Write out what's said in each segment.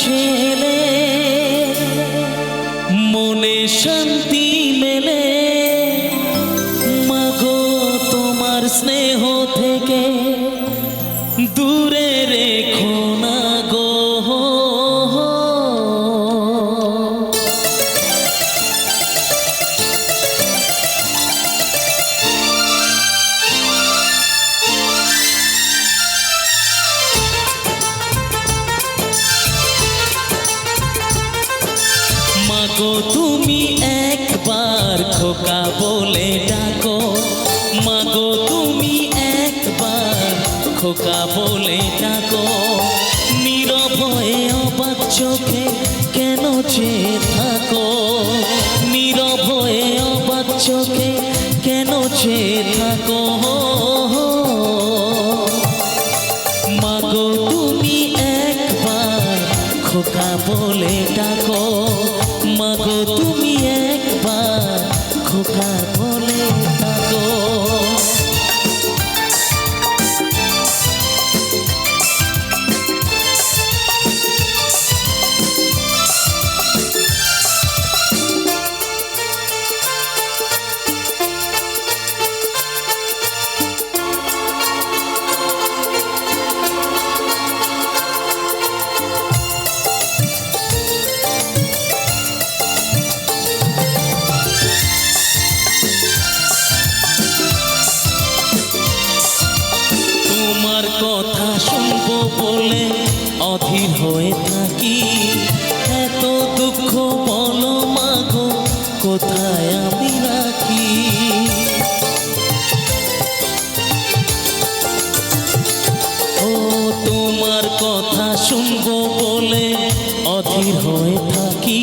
ছেলে মনে শান্তি মেলে। মাগো তোমার স্নেহ থেকে একবার খোকা বলে ডাকো। মাগো, তুমি একবার খোকা বলে ডাকো। নীরবয়ে অবাক চোখে কেন চেয়ে থাকো? নীরবয়ে অবাক চোখে কেন চেয়ে থাকো? মাগো, তুমি একবার খোকা বলে ডাকো। অধীর হয়ে থাকি। এত দুঃখ বলো মাগো, কোথায় আমি রাখি? ও, তোমার কথা শুনব বলে অধীর হয়ে থাকি।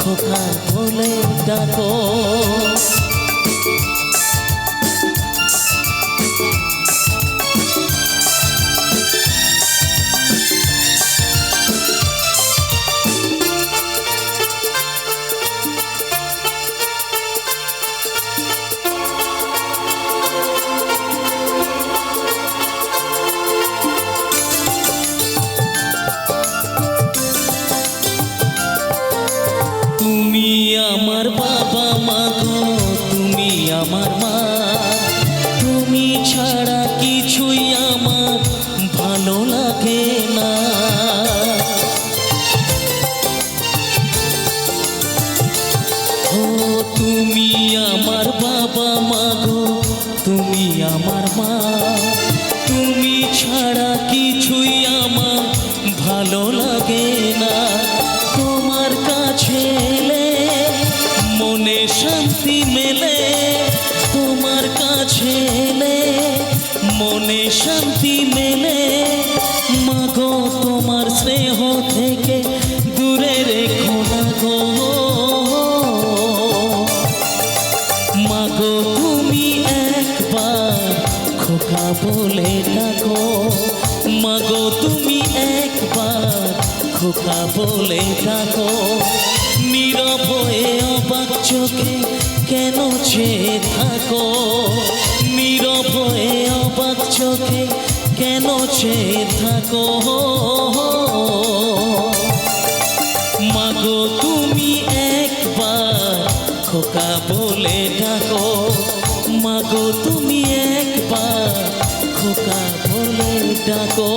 খোকা বলে ডাকো। তুমি আমার বাবা মা গো, তুমি আমার মা। তুমি ছাড়া কিছুই আমার ভালো লাগে না। তোমার কাছে এলে মনে শান্তি মেলে। তোমার কাছে এলে মনে শান্তি মেলে। মাগো তোমার স্নেহ থেকে খোকা বলে ডাকো মাগো, তুমি একবার খোকা বলে ডাকো নীরব অবাক চোখে কেন চেয়ে থাকো? নীরব অবাক চোখে কেন চেয়ে থাকো? মাগো, তুমি একবার খোকা বলে ডাকো মাগো, তুমি খোকা বলে ডাকো।